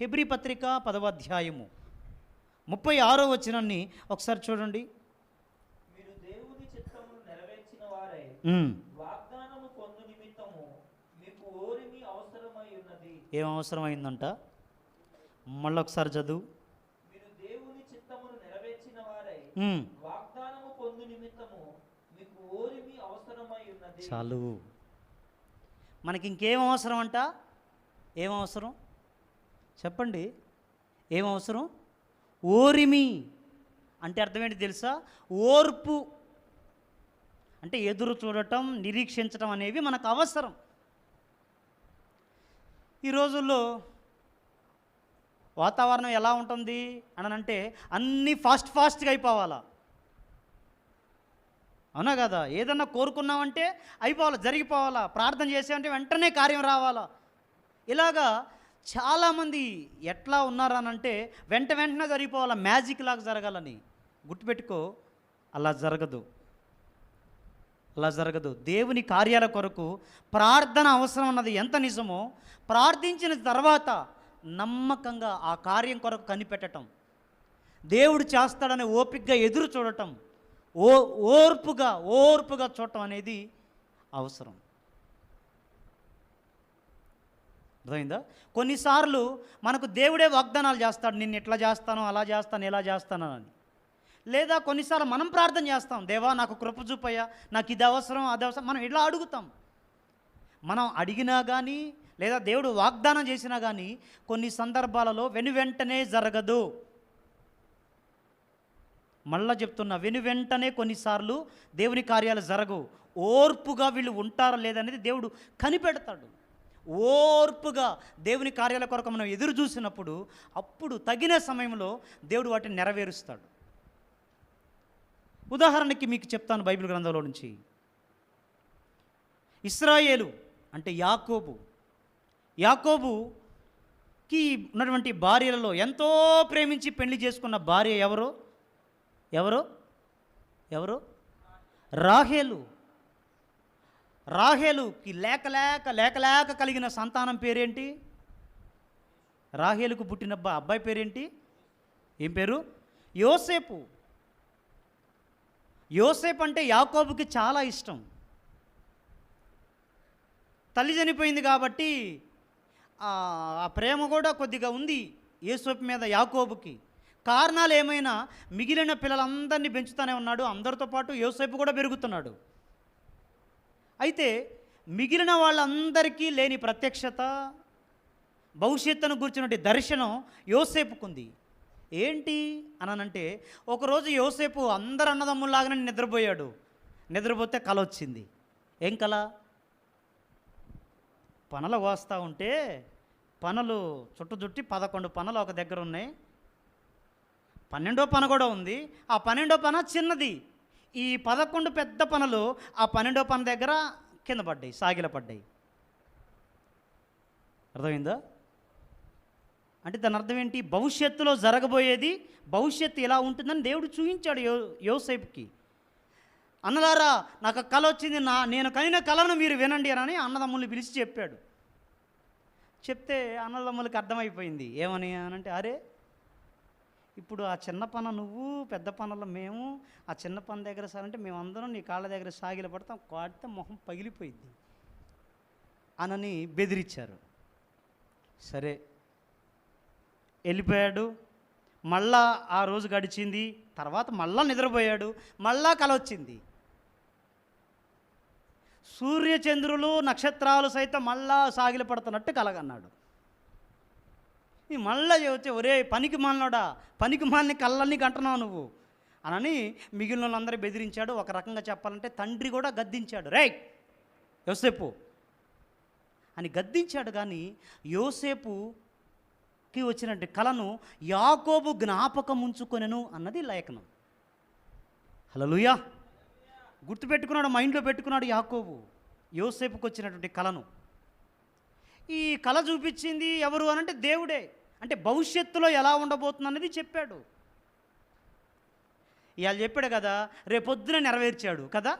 హెబ్రి పత్రిక పదవ అధ్యాయము. ముప్పై ఆరో వచనాన్ని ఒకసారి చూడండి. మీరు దేవుని చిత్తమును నెరవేర్చిన వారై ఉమ్, వాగ్దానము పొందు నిమిత్తము మీకు ఓరిమి అవసరమై ఉన్నది. ఏం అవసరమైందంట? మళ్ళీ ఒకసారి చదువు. మీరు దేవుని చిత్తమును నెరవేర్చిన వారై ఉమ్, వాగ్దానము పొందు నిమిత్తము మీకు ఓరిమి అవసరమై ఉన్నది. చాలు. మనకి ఇంకేం అవసరం అంట ఏం అవసరం? చెప్పండి. ఏం అవసరం ఓరిమి అంటే అర్థమేంటి తెలుసా? ఓర్పు అంటే ఎదురు చూడటం నిరీక్షించటం అనేవి మనకు అవసరం. ఈ రోజుల్లో వాతావరణం ఎలా ఉంటుంది అని అంటే అన్నీ ఫాస్ట్ ఫాస్ట్గా అయిపోవాలా? అవునా కదా? ఏదన్నా కోరుకున్నామంటే అయిపోవాలా జరిగిపోవాలా? ప్రార్థన చేసామంటే వెంటనే కార్యం రావాలా? ఇలాగా చాలామంది ఎట్లా ఉన్నారనంటే వెంట వెంటనే జరిగిపోవాలి మ్యాజిక్ లాగా జరగాలని. గుర్తుపెట్టుకో అలా జరగదు. అలా జరగదు. దేవుని కార్యాల కొరకు ప్రార్థన అవసరం అన్నది ఎంత నిజమో ప్రార్థించిన తర్వాత నమ్మకంగా ఆ కార్యం కొరకు కనిపెట్టడం దేవుడు చేస్తాడని ఓపికగా ఎదురు చూడటం. ఓ ఓర్పుగా ఓర్పుగా చూడటం అనేది అవసరం. అర్థమైందా? కొన్నిసార్లు మనకు దేవుడే వాగ్దానాలు చేస్తాడు నిన్ను ఎట్లా చేస్తాను అలా చేస్తాను ఇలా చేస్తాను అని. లేదా కొన్నిసార్లు మనం ప్రార్థన చేస్తాం దేవా నాకు కృప చూపయ్యా నాకు ఇది అవసరం అది అవసరం మనం ఇట్లా అడుగుతాం. మనం అడిగినా కానీ లేదా దేవుడు వాగ్దానం చేసినా కానీ కొన్ని సందర్భాలలో వెను వెంటనే జరగదు. మళ్ళా చెప్తున్నా వెను వెంటనే కొన్నిసార్లు దేవుని కార్యాలు జరగవు. ఓర్పుగా వీళ్ళు ఉంటారా లేదనేది దేవుడు కనిపెడతాడు. ఓర్పుగా దేవుని కార్యాల కొరకు మనం ఎదురు చూసినప్పుడు అప్పుడు తగిన సమయంలో దేవుడు వాటిని నెరవేరుస్తాడు. ఉదాహరణకి మీకు చెప్తాను బైబిల్ గ్రంథంలో నుంచి. ఇస్రాయేలు అంటే యాకోబు. యాకోబుకి ఉన్నటువంటి భార్యలలో ఎంతో ప్రేమించి పెళ్ళి చేసుకున్న భార్య ఎవరు? ఎవరు? ఎవరు? రాహేలు. రాహేలుకి లేక లేక లేక లేక కలిగిన సంతానం పేరేంటి? రాహేలుకు పుట్టిన అబ్బాయి పేరేంటి? ఏం పేరు? యోసేపు. యోసేపు అంటే యాకోబుకి చాలా ఇష్టం. తల్లి చనిపోయింది కాబట్టి ఆ ఆ ప్రేమ కూడా కొద్దిగా ఉంది యేసోపు మీద యాకోబుకి. కారణాలు ఏమైనా మిగిలిన పిల్లలందరినీ పెంచుతూనే ఉన్నాడు. అందరితో పాటు యోసేపు కూడా పెరుగుతున్నాడు. అయితే మిగిలిన వాళ్ళందరికీ లేని ప్రత్యక్షత భవిష్యత్తును గుర్చినటువంటి దర్శనం యోసేపుకుంది. ఏంటి అనంటే ఒకరోజు యోసేపు అందరు అన్నదమ్ముల్లాగానే నిద్రపోయాడు. నిద్రపోతే కల వచ్చింది ఏం కల? పనలు కోస్తూ ఉంటే పనులు చుట్టు చుట్టి పదకొండు పనులు ఒక దగ్గర ఉన్నాయి. పన్నెండో పన కూడా ఉంది. ఆ పన్నెండో పన చిన్నది. ఈ పదకొండు పెద్ద పనులు ఆ పన్నెండో పని దగ్గర కింద పడ్డాయి సాగిల పడ్డాయి. అర్థమైందా? అంటే దాని అర్థం ఏంటి? భవిష్యత్తులో జరగబోయేది భవిష్యత్తు ఎలా ఉంటుందని దేవుడు చూపించాడు యో యోసేపుకి. అన్నలారా నాకు కళ వచ్చింది నా నేను కనిన కళను మీరు వినండి అని అన్నదమ్ముల్ని పిలిచి చెప్పాడు. చెప్తే అన్నదమ్ములకి అర్థమైపోయింది. ఏమని అనంటే అరే ఇప్పుడు ఆ చిన్న పన నువ్వు పెద్ద పనులు మేము ఆ చిన్న పన దగ్గర సారంటే మేమందరం నీ కాళ్ళ దగ్గర సాగిల పడతాం కాడితే మొహం పగిలిపోయింది. అనని బెదిరించారు సరే వెళ్ళిపోయాడు. మళ్ళా ఆ రోజు గడిచింది తర్వాత మళ్ళా నిద్రపోయాడు మళ్ళా కల వచ్చింది. సూర్యచంద్రులు నక్షత్రాలు సైతం మళ్ళా సాగిలపడుతున్నట్టు కలగన్నాడు. నీ మళ్ళా చెబితే ఒరే పనికి మాలినోడా పనికి మాలని కళ్ళన్నీ కంటున్నావు నువ్వు. అనని మిగిలిన వాళ్ళందరూ బెదిరించాడు. ఒక రకంగా చెప్పాలంటే తండ్రి కూడా గద్దించాడు. రే యోసేపు. అని గద్దించాడు కానీ యోసేపుకి వచ్చినట్టు కళను యాకోబు జ్ఞాపకం ఉంచుకొనెను అన్నది లేఖనం. హలలుయా గుర్తుపెట్టుకున్నాడు మైండ్లో పెట్టుకున్నాడు యాకోబు. యోసేపుకి వచ్చినటువంటి కళను ఈ కళ చూపించింది ఎవరు అనంటే దేవుడే. అంటే భవిష్యత్తులో ఎలా ఉండబోతుంది అనేది చెప్పాడు. ఇవాళ చెప్పాడు కదా రేపొద్దున నెరవేర్చాడు కదా?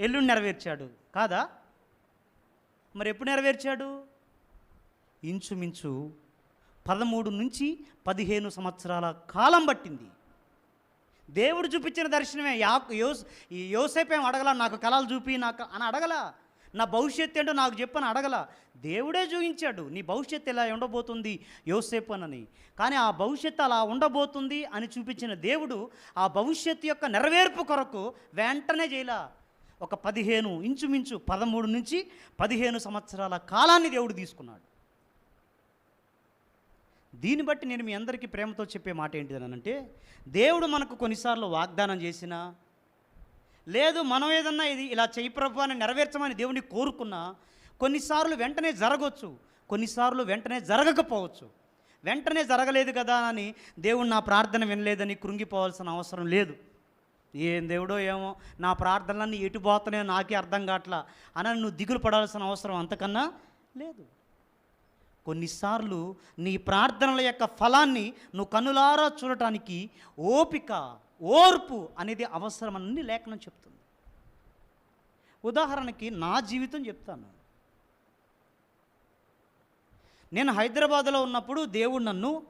ఎల్లుండి నెరవేర్చాడు కాదా? మరి ఎప్పుడు నెరవేర్చాడు? ఇంచుమించు పదమూడు నుంచి పదిహేను సంవత్సరాల కాలం పట్టింది. దేవుడు చూపించిన దర్శనమే. యా యోస్ ఈ యోసేపు అడగల? నాకు కళలు చూపి నాకు అని అడగల. నా భవిష్యత్తు ఏంటో నాకు చెప్పని అడగల. దేవుడే చూపించాడు నీ భవిష్యత్తు ఇలా ఉండబోతుంది యోసేపు అనని. కానీ ఆ భవిష్యత్తు అలా ఉండబోతుంది అని చూపించిన దేవుడు ఆ భవిష్యత్తు యొక్క నెరవేర్పు కొరకు వెంటనే చేయలా. ఒక పదిహేను ఇంచుమించు పదమూడు నుంచి పదిహేను సంవత్సరాల కాలాన్ని దేవుడు తీసుకున్నాడు. దీన్ని బట్టి నేను మీ అందరికీ ప్రేమతో చెప్పే మాట ఏంటిదనంటే దేవుడు మనకు కొన్నిసార్లు వాగ్దానం చేసినా లేదు మనం ఏదన్నా ఇది ఇలా చేయి ప్రభు అని నెరవేర్చమని దేవుని కోరుకున్నా కొన్నిసార్లు వెంటనే జరగవచ్చు కొన్నిసార్లు వెంటనే జరగకపోవచ్చు. వెంటనే జరగలేదు కదా అని దేవుడు నా ప్రార్థన వినలేదని కృంగిపోవాల్సిన అవసరం లేదు. ఏం దేవుడో ఏమో నా ప్రార్థనలన్నీ ఎటు పోతున్నాయో నాకే అర్థం కావట్లా అని నువ్వు దిగులు పడాల్సిన అవసరం అంతకన్నా లేదు. కొన్నిసార్లు నీ ప్రార్థనల యొక్క ఫలాన్ని నువ్వు కన్నులారా చూడటానికి ఓపిక ఓర్పు అనేది అవసరమని లేఖనం చెప్తుంది. ఉదాహరణకి నా జీవితం చెప్తాను. నేను హైదరాబాద్లో ఉన్నప్పుడు దేవుడు నన్ను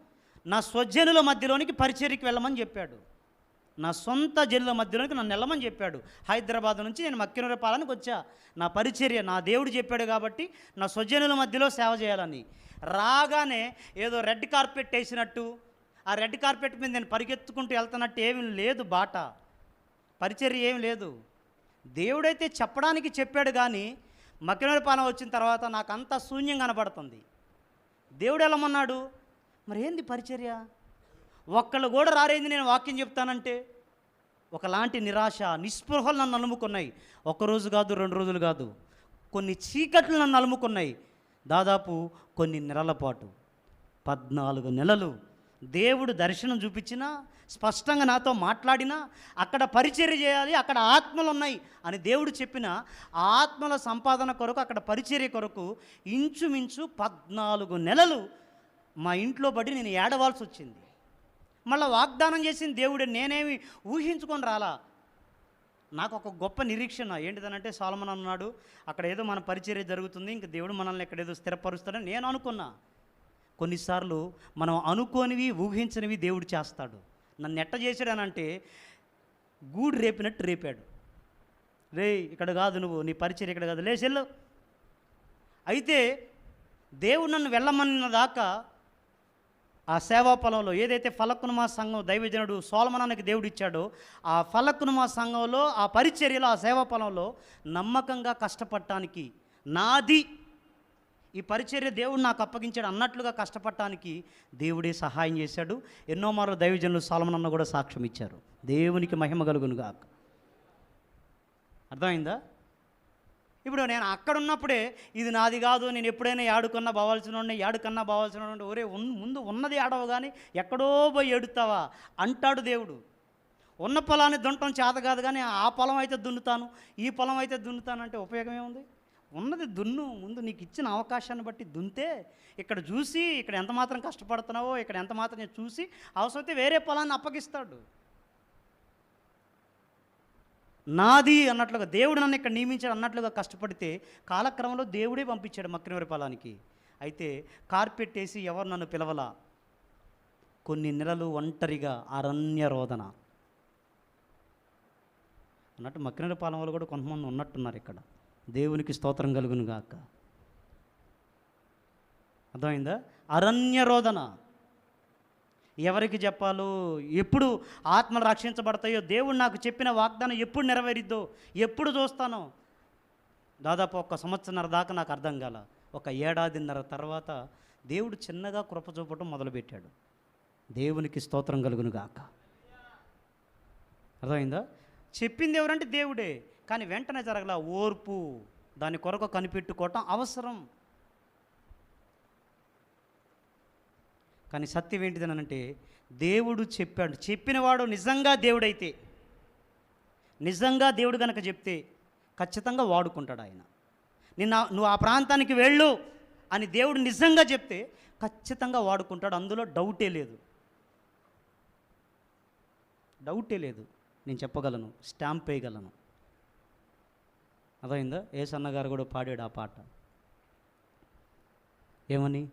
నా స్వజనుల మధ్యలోనికి పరిచర్యకి వెళ్ళమని చెప్పాడు. నా సొంత జనుల మధ్యలోనికి నన్ను వెళ్ళమని చెప్పాడు. హైదరాబాద్ నుంచి నేను మక్కినరపాలనికి వచ్చా. నా పరిచర్య నా దేవుడు చెప్పాడు కాబట్టి నా స్వజనుల మధ్యలో సేవ చేయాలని. రాగానే ఏదో రెడ్ కార్పెట్ వేసినట్టు ఆ రెడ్ కార్పెట్ మీద నేను పరిగెత్తుకుంటూ వెళ్తున్నట్టు ఏమీ లేదు బాట. పరిచర్య ఏం లేదు. దేవుడైతే చెప్పడానికి చెప్పాడు కానీ మక్కినరపాలెం వచ్చిన తర్వాత నాకు అంతా శూన్యం కనబడుతుంది. దేవుడు వెళ్ళమన్నాడు మరి ఏంది పరిచర్య? ఒక్కళ్ళు కూడా రారేంది నేను వాక్యం చెప్తానంటే? ఒకలాంటి నిరాశ నిస్పృహలు నన్ను అలుముకున్నాయి ఒకరోజు కాదు రెండు రోజులు కాదు. కొన్ని చీకట్లు నన్ను అలుముకున్నాయి దాదాపు కొన్ని నెలల పాటు. పద్నాలుగు నెలలు దేవుడు దర్శనం చూపించినా స్పష్టంగా నాతో మాట్లాడినా అక్కడ పరిచర్య చేయాలి అక్కడ ఆత్మలు ఉన్నాయి అని దేవుడు చెప్పిన ఆత్మల సంపాదన కొరకు అక్కడ పరిచర్య కొరకు ఇంచుమించు పద్నాలుగు నెలలు మా ఇంట్లో బడి నేను ఏడవాల్సి వచ్చింది. మళ్ళీ వాగ్దానం చేసిన దేవుడే నేనేమి ఊహించుకొని రాలా. నాకు ఒక గొప్ప నిరీక్షణ ఏంటిదనంటే సాలమన్ అన్నాడు అక్కడ ఏదో మన పరిచర్య జరుగుతుంది ఇంక దేవుడు మనల్ని ఎక్కడేదో స్థిరపరుస్తాడని నేను అనుకున్నా. కొన్నిసార్లు మనం అనుకోనివి ఊహించనివి దేవుడు చేస్తాడు. నన్ను ఎట్ట చేశాడనంటే గూడు రేపినట్టు రేపాడు. రే ఇక్కడ కాదు నువ్వు నీ పరిచయం ఇక్కడ కాదు లేచెల్లు అయితే దేవుడు నన్ను వెళ్ళమన్న దాకా ఆ సేవా పొలంలో ఏదైతే ఫలకునుమా సంఘం దైవజనుడు సోలమనానికి దేవుడు ఇచ్చాడో ఆ ఫలకునుమా సంఘంలో ఆ పరిచర్యలో ఆ సేవా పొలంలో నమ్మకంగా కష్టపడటానికి నాది ఈ పరిచర్య దేవుడు నాకు అప్పగించాడు అన్నట్లుగా కష్టపడటానికి దేవుడే సహాయం చేశాడు. ఎన్నో మార్లు దైవజనులు సోలమనన్న కూడా సాక్ష్యం ఇచ్చారు. దేవునికి మహిమ కలుగునుగా అర్థమైందా? ఇప్పుడు నేను అక్కడ ఉన్నప్పుడే ఇది నాది కాదు నేను ఎప్పుడైనా యాడుకన్నా బావాల్సిన వాడిని యాడుకన్నా బావాల్సిన వాడిని ఒరే ఉన్- ముందు ఉన్నది ఆడవు కానీ ఎక్కడో పోయి ఏడుతావా? అంటాడు దేవుడు. ఉన్న పొలాన్ని దున్నటం చేత కాదు కానీ ఆ పొలం అయితే దున్నుతాను ఈ పొలం అయితే దున్నుతాను అంటే ఉపయోగం ఏముంది? ఉన్నది దున్ను ముందు నీకు ఇచ్చిన అవకాశాన్ని బట్టి దున్తే ఇక్కడ చూసి ఇక్కడ ఎంత మాత్రం కష్టపడుతున్నావో ఇక్కడ ఎంత మాత్రం చూసి అవసరమైతే వేరే పొలాన్ని అప్పగిస్తాడు. నాది అన్నట్లుగా దేవుడు నన్ను ఇక్కడ నియమించాడు అన్నట్లుగా కష్టపడితే కాలక్రమంలో దేవుడే పంపించాడు మక్కినవరి పొలానికి. అయితే కార్పెట్ వేసి ఎవరు నన్ను పిలవలా? కొన్ని నెలలు ఒంటరిగా అరణ్య రోదన. అన్నట్టు మక్కినవరి పాలెం వాళ్ళు కూడా కొంతమంది ఉన్నట్టున్నారు ఇక్కడ. దేవునికి స్తోత్రం కలుగును గాక. అర్థమైందా? అరణ్య రోదన ఎవరికి చెప్పాలో ఎప్పుడు ఆత్మలు రక్షించబడతాయో దేవుడు నాకు చెప్పిన వాగ్దానం ఎప్పుడు నెరవేరిద్దో ఎప్పుడు చూస్తానో దాదాపు ఒక సంవత్సరన్నర దాకా నాకు అర్థం కాల. ఒక ఏడాదిన్నర తర్వాత దేవుడు చిన్నగా కృప చూపటం మొదలుపెట్టాడు. దేవునికి స్తోత్రం కలుగును గాక. అర్థమైందా? చెప్పింది ఎవరంటే దేవుడే. కానీ వెంటనే జరగల ఓర్పు దాని కొరకు కనిపెట్టుకోవటం అవసరం. కానీ సత్యం ఏంటిదనంటే దేవుడు చెప్పాడు. చెప్పినవాడు నిజంగా దేవుడైతే నిజంగా దేవుడు కనుక చెప్తే ఖచ్చితంగా వాడుకుంటాడు ఆయన. నిన్న నువ్వు ఆ ప్రాంతానికి వెళ్ళు అని దేవుడు నిజంగా చెప్తే ఖచ్చితంగా వాడుకుంటాడు. అందులో డౌటే లేదు. డౌటే లేదు. నేను చెప్పగలను స్టాంప్ వేయగలను. అదైందా ఏసన్న గారు కూడా పాడాడు ఆ పాట. ఏమని?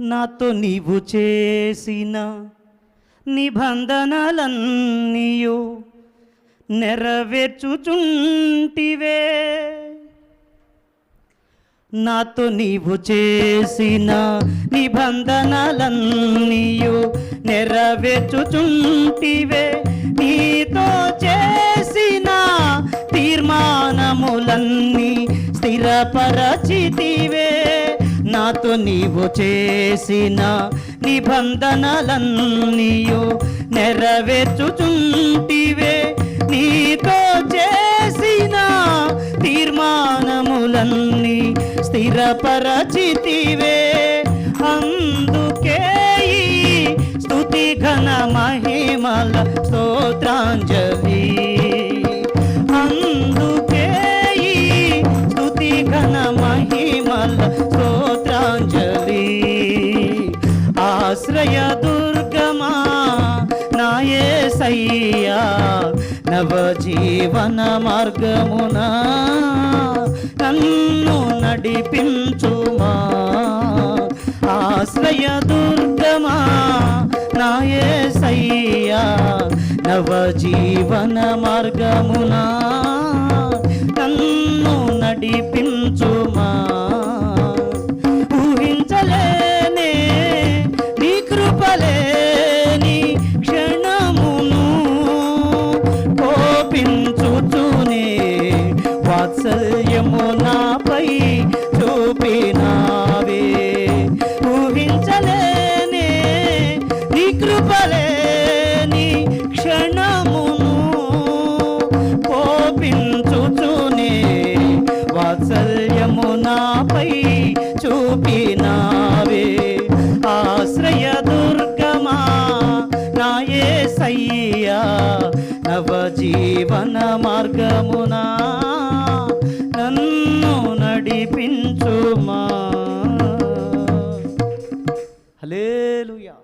నాతో నీవు చేసిన నిబంధనలన్నీయు నెరవేర్చుచుంటివే. నాతో నీవు చేసిన నిబంధనలన్నీయు నెరవేర్చుచుంటివే. నీతో చేసిన తీర్మానములన్నీ స్థిరపరచితివే. నాతో నీవు చేసిన నిబంధనలన్నీయు నెరవేర్చుచుంటివే. నీతో చేసిన తీర్మానములన్నీ స్థిరపరచితివే. అందుకే స్తుతి ఘన మహిమల స్తోత్రాంజలి ఆశ్రయ దుర్గమా నాయే సయ్యా నవజీవన మార్గమునా నన్ను నడిపించుమా. ఆశ్రయ దుర్గమా నాయే సయ్యా నవజీవన మార్గమునా నన్ను నడిపించుమా. మార్గమునా నన్ను నడిపించుమా. హలేలుయా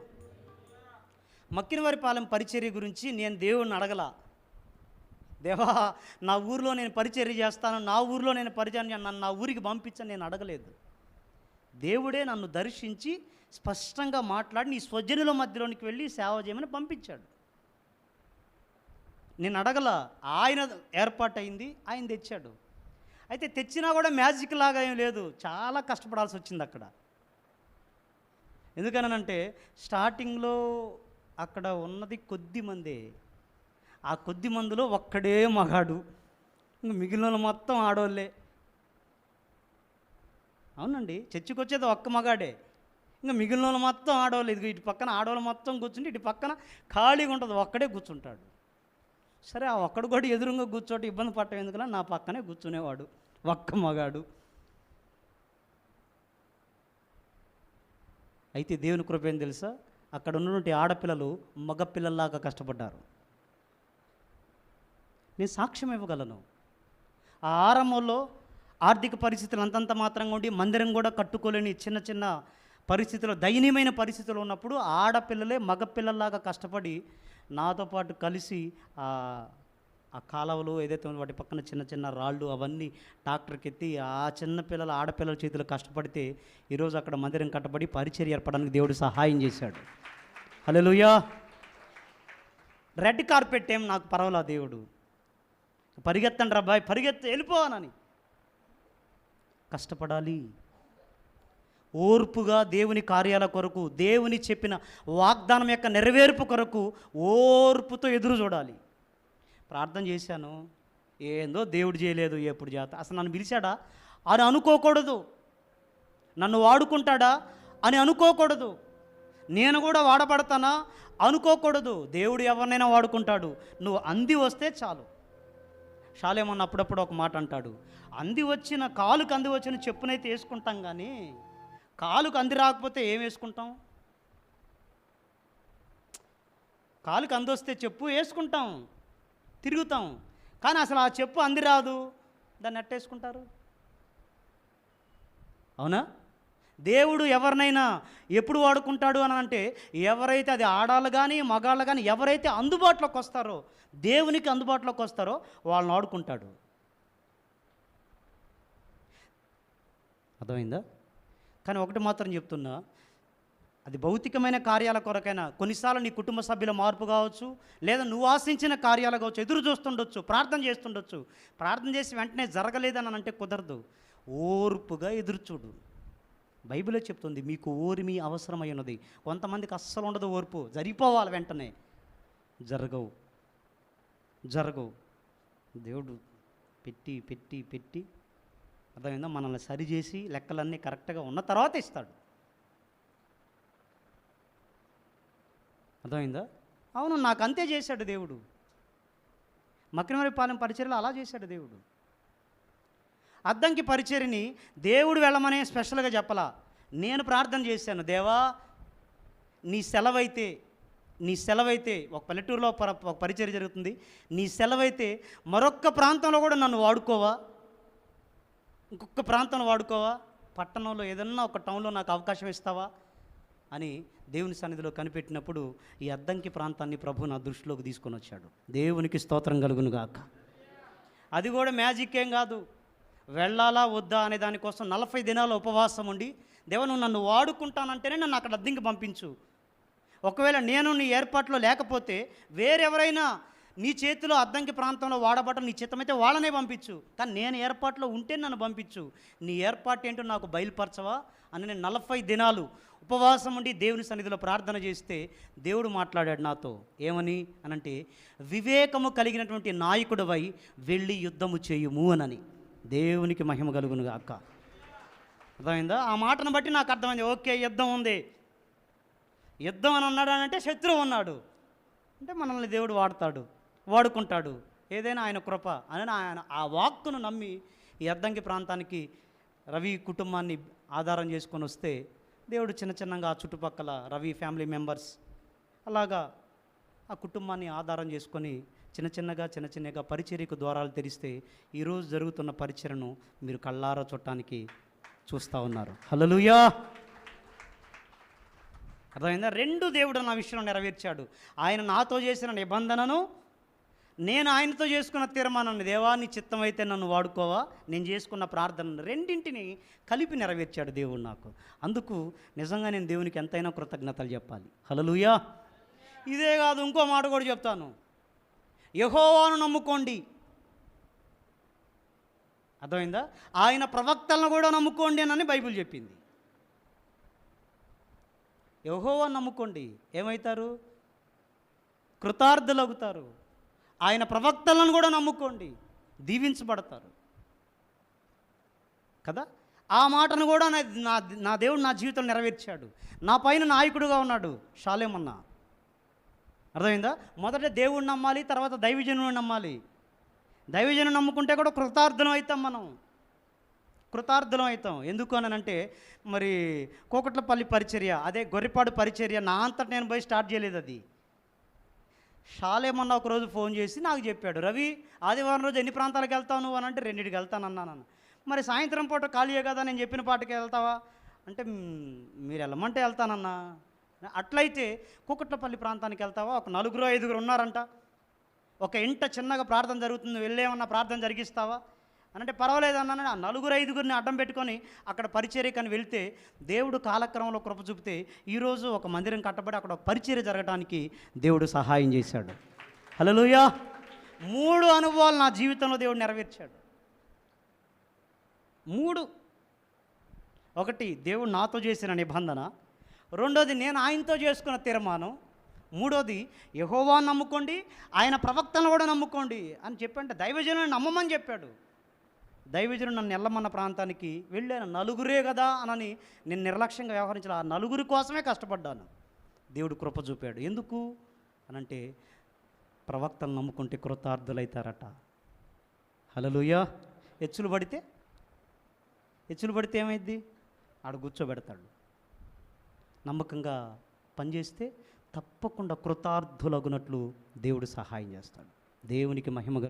మక్కినవారి పాలెం పరిచర్య గురించి నేను దేవుణ్ణి అడగలా. దేవా నా ఊరిలో నేను పరిచర్య చేస్తాను నా ఊరిలో నేను పరిచయం నన్ను నా ఊరికి పంపించని నేను అడగలేదు. దేవుడే నన్ను దర్శించి స్పష్టంగా మాట్లాడి నీ స్వజనుల మధ్యలోనికి వెళ్ళి సేవ చేయమని పంపించాడు. నేను అడగల ఆయన ఏర్పాటైంది ఆయన తెచ్చాడు. అయితే తెచ్చినా కూడా మ్యాజిక్ లాగా ఏం లేదు. చాలా కష్టపడాల్సి వచ్చింది అక్కడ. ఎందుకనంటే స్టార్టింగ్లో అక్కడ ఉన్నది కొద్ది మందే. ఆ కొద్ది మందిలో ఒక్కడే మగాడు. ఇంక మిగిలిన వాళ్ళు మొత్తం ఆడోళ్ళే. అవునండి. చర్చికి వచ్చేది ఒక్క మగాడే. ఇంకా మిగిలిన వాళ్ళు మొత్తం ఆడవాళ్ళు ఇది ఇటు పక్కన ఆడవాళ్ళు మొత్తం కూర్చుంటే ఇటు పక్కన ఖాళీగా ఉంటుంది. ఒక్కడే కూర్చుంటాడు. సరే ఆ ఒక్కడు కూడా ఎదురుగా కూర్చోటి ఇబ్బంది పట్టం ఎందుకలా? నా పక్కనే కూర్చునేవాడు. ఒక్క మగాడు. అయితే దేవుని కృప ఏం తెలుసా? అక్కడ ఉన్నటువంటి ఆడపిల్లలు మగపిల్లల్లాగా కష్టపడ్డారు. నేను సాక్ష్యం ఇవ్వగలను. ఆ ఆరంభంలో ఆర్థిక పరిస్థితులు అంతంత మాత్రంగా ఉండి మందిరం కూడా కట్టుకోలేని చిన్న చిన్న పరిస్థితులు దయనీయమైన పరిస్థితులు ఉన్నప్పుడు ఆడపిల్లలే మగపిల్లల్లాగా కష్టపడి నాతో పాటు కలిసి ఆ ఆ కాలువలు ఏదైతే ఉందో వాటి పక్కన చిన్న చిన్న రాళ్ళు అవన్నీ ట్రాక్టర్కి ఎత్తి ఆ చిన్న పిల్లల ఆడపిల్లల చేతిలో కష్టపడితే ఈరోజు అక్కడ మందిరం కట్టబడి పరిచర్య ఏర్పడడానికి దేవుడు సహాయం చేశాడు. హలోయా రెడ్ కార్పెట్ ఏం నాకు పర్వాలా దేవుడు? పరిగెత్తండి రబ్బాయి పరిగెత్త వెళ్ళిపోవానని కష్టపడాలి. ఓర్పుగా దేవుని కార్యాల కొరకు దేవుని చెప్పిన వాగ్దానం యొక్క నెరవేర్పు కొరకు ఓర్పుతో ఎదురు చూడాలి. ప్రార్థన చేశాను. ఏందో దేవుడు చేయలేదు ఎప్పుడు చేత. అసలు నన్ను పిలిచాడా? అని అనుకోకూడదు. నన్ను వాడుకుంటాడా? అని అనుకోకూడదు. నేను కూడా వాడబడతానా? అనుకోకూడదు. దేవుడు ఎవరినైనా వాడుకుంటాడు. నువ్వు అంది వస్తే చాలు. షాలేమన్న అప్పుడప్పుడు ఒక మాట అంటాడు. అంది వచ్చిన కాలుకు అంది వచ్చిన చెప్పునైతే వేసుకుంటాం కానీ కాలుకు అంది రాకపోతే ఏం వేసుకుంటాం? కాలుకు అంది వస్తే చెప్పు వేసుకుంటాం తిరుగుతాం. కానీ అసలు ఆ చెప్పు అంది రాదు. దాన్ని అట్టేసుకుంటారు అవునా? దేవుడు ఎవరినైనా ఎప్పుడు వాడుకుంటాడు అని అంటే ఎవరైతే అది ఆడాళ్ళు కానీ మగాళ్ళు కానీ ఎవరైతే అందుబాటులోకి వస్తారో దేవునికి అందుబాటులోకి వస్తారో వాళ్ళని ఆడుకుంటాడు అర్థమైందా? కానీ ఒకటి మాత్రం చెప్తున్నా. అది భౌతికమైన కార్యాల కొరకైనా కొన్నిసార్లు నీ కుటుంబ సభ్యుల మార్పు కావచ్చు లేదా నువ్వు ఆశించిన కార్యాలు కావచ్చు ఎదురు చూస్తుండొచ్చు ప్రార్థన చేస్తుండొచ్చు. ప్రార్థన చేసి వెంటనే జరగలేదని అంటే కుదరదు. ఓర్పుగా ఎదురు చూడు. బైబిలే చెప్తుంది మీకు ఓర్మి అవసరమై ఉన్నది కొంతమందికి అస్సలు ఉండదు ఓర్పు. జరిగిపోవాలి వెంటనే. జరగవు. జరగవు. దేవుడు పెట్టి పెట్టి పెట్టి అర్థమైందా? మనల్ని సరిచేసి లెక్కలన్నీ కరెక్ట్గా ఉన్న తర్వాత ఇస్తాడు. అర్థమైందా? అవును నాకు అంతే చేశాడు దేవుడు. మక్కినమరిపాలెం పరిచర్లు అలా చేశాడు దేవుడు. అద్దంకి పరిచర్ని దేవుడు వెళ్ళమనే స్పెషల్గా చెప్పలా. నేను ప్రార్థన చేశాను దేవా నీ సెలవైతే నీ సెలవైతే ఒక పల్లెటూరులో పర ఒక జరుగుతుంది. నీ సెలవైతే మరొక్క ప్రాంతంలో కూడా నన్ను వాడుకోవా? ఇంకొక ప్రాంతం వాడుకోవా? పట్టణంలో ఏదన్నా ఒక టౌన్లో నాకు అవకాశం ఇస్తావా? అని దేవుని సన్నిధిలో కనిపెట్టినప్పుడు ఈ అద్దంకి ప్రాంతాన్ని ప్రభు నా దృష్టిలోకి తీసుకొని వచ్చాడు. దేవునికి స్తోత్రం కలుగును గాక. అది కూడా మ్యాజిక్ ఏం కాదు. వెళ్ళాలా వద్దా అనే దానికోసం నలభై దినాల ఉపవాసం ఉండి దేవ నువ్వు నన్ను వాడుకుంటానంటేనే నన్ను అక్కడ అద్దెకి పంపించు. ఒకవేళ నేను నీ ఏర్పాట్లో లేకపోతే వేరెవరైనా నీ చేతిలో అద్దంకి ప్రాంతంలో వాడబట్ట నీ చిత్తమైతే వాళ్ళనే పంపించు. కానీ నేను ఏర్పాట్లో ఉంటే నన్ను పంపించు. నీ ఏర్పాటు ఏంటో నాకు బయలుపరచవా? అని నేను నలభై దినాలు ఉపవాసం ఉండి దేవుని సన్నిధిలో ప్రార్థన చేస్తే దేవుడు మాట్లాడాడు నాతో. ఏమని? అనంటే వివేకము కలిగినటువంటి నాయకుడివై వెళ్ళి యుద్ధము చేయుము అనని. దేవునికి మహిమ కలుగును గాక. అర్థమైందా? ఆ మాటను బట్టి నాకు అర్థమైంది. ఓకే యుద్ధం ఉంది. యుద్ధం అని అన్నాడు అని అంటే శత్రువు ఉన్నాడు. అంటే మనల్ని దేవుడు వాడతాడు. వాడుకుంటాడు. ఏదైనా ఆయన కృప అని ఆయన ఆ వాక్కును నమ్మి ఈ అద్దంకి ప్రాంతానికి రవి కుటుంబాన్ని ఆధారం చేసుకొని వస్తే దేవుడు చిన్న చిన్నగా ఆ చుట్టుపక్కల రవి ఫ్యామిలీ మెంబర్స్ అలాగా ఆ కుటుంబాన్ని ఆధారం చేసుకొని చిన్న చిన్నగా చిన్న చిన్నగా పరిచర్యకు ద్వారాలు తెరిస్తే ఈరోజు జరుగుతున్న పరిచయను మీరు కళ్ళారా చుట్టానికి చూస్తూ ఉన్నారు. హలలుయా అర్థమైందా? రెండు దేవుడు నా విషయంలో నెరవేర్చాడు. ఆయన నాతో చేసిన నిబంధనను నేను ఆయనతో చేసుకున్న తీర్మానాన్ని దేవాన్ని చిత్తమైతే నన్ను వాడుకోవా? నేను చేసుకున్న ప్రార్థనను రెండింటిని కలిపి నెరవేర్చాడు దేవుడు నాకు. అందుకు నిజంగా నేను దేవునికి ఎంతైనా కృతజ్ఞతలు చెప్పాలి. హలలుయా ఇదే కాదు ఇంకో మాట కూడా చెప్తాను. యహోవాను నమ్ముకోండి. అర్థమైందా? ఆయన ప్రవక్తలను కూడా నమ్ముకోండి అని బైబిల్ చెప్పింది. యహోవాను నమ్ముకోండి. ఏమవుతారు? కృతార్థులవుతారు. ఆయన ప్రవక్తలను కూడా నమ్ముకోండి. దీవించబడతారు. కదా? ఆ మాటను కూడా నా నా నా దేవుడు నా జీవితంలో నెరవేర్చాడు. నా పైన నాయకుడుగా ఉన్నాడు షాలేమన్నా అర్థమైందా? మొదట దేవుడిని నమ్మాలి తర్వాత దైవజనుని నమ్మాలి. దైవజను నమ్ముకుంటే కూడా కృతార్థం అవుతాం మనం. కృతార్థం అవుతాం. ఎందుకు అని అంటే మరి కోకట్లపల్లి పరిచర్య అదే గొర్రెపాడు పరిచర్య నా అంతట నేను పోయి స్టార్ట్ చేయలేదు అది. షాలేమన్న ఒకరోజు ఫోన్ చేసి నాకు చెప్పాడు రవి ఆదివారం రోజు ఎన్ని ప్రాంతాలకు వెళ్తావు నువ్వు? అని అంటే రెండింటికి వెళ్తానన్నాను మరి సాయంత్రం పూట ఖాళీయే కదా నేను చెప్పిన పాటకి వెళ్తావా? అంటే మీరు వెళ్ళమంటే వెళ్తానన్నా. అట్లయితే కుకట్లపల్లి ప్రాంతానికి వెళ్తావా? ఒక నలుగురు ఐదుగురు ఉన్నారంట. ఒక ఇంట చిన్నగా ప్రార్థన జరుగుతుంది వెళ్ళేమన్నా ప్రార్థన జరిగిస్తావా? అంటే పర్వాలేదు అన్న నలుగురు ఐదుగురిని అడ్డం పెట్టుకొని అక్కడ పరిచర్యకని వెళ్తే దేవుడు కాలక్రమంలో కృప చూపితే ఈరోజు ఒక మందిరం కట్టబడి అక్కడ ఒక పరిచర్య జరగడానికి దేవుడు సహాయం చేశాడు. హలోయా మూడు అనుభవాలు నా జీవితంలో దేవుడు నెరవేర్చాడు. మూడు. ఒకటి దేవుడు నాతో చేసిన నిబంధన. రెండోది నేను ఆయనతో చేసుకున్న తీర్మానం. మూడోది యహోవా నమ్ముకోండి ఆయన ప్రవక్తను కూడా నమ్ముకోండి అని చెప్పంటే దైవజనుని నమ్మమని చెప్పాడు. దైవజనుడు నన్ను ఎల్లమన్న ప్రాంతానికి వెళ్ళాను. నలుగురే కదా అనని నేను నిర్లక్ష్యంగా వ్యవహరించిన ఆ నలుగురి కోసమే కష్టపడ్డాను. దేవుడు కృప చూపాడు. ఎందుకు? అనంటే ప్రవక్తలు నమ్ముకుంటే కృతార్థులైతారట. హలలుయా హెచ్చులు పడితే? హెచ్చులు పడితే ఏమైద్ది? ఆడ కూర్చోబెడతాడు. నమ్మకంగా పనిచేస్తే తప్పకుండా కృతార్థులగునట్లు దేవుడు సహాయం చేస్తాడు. దేవునికి మహిమగా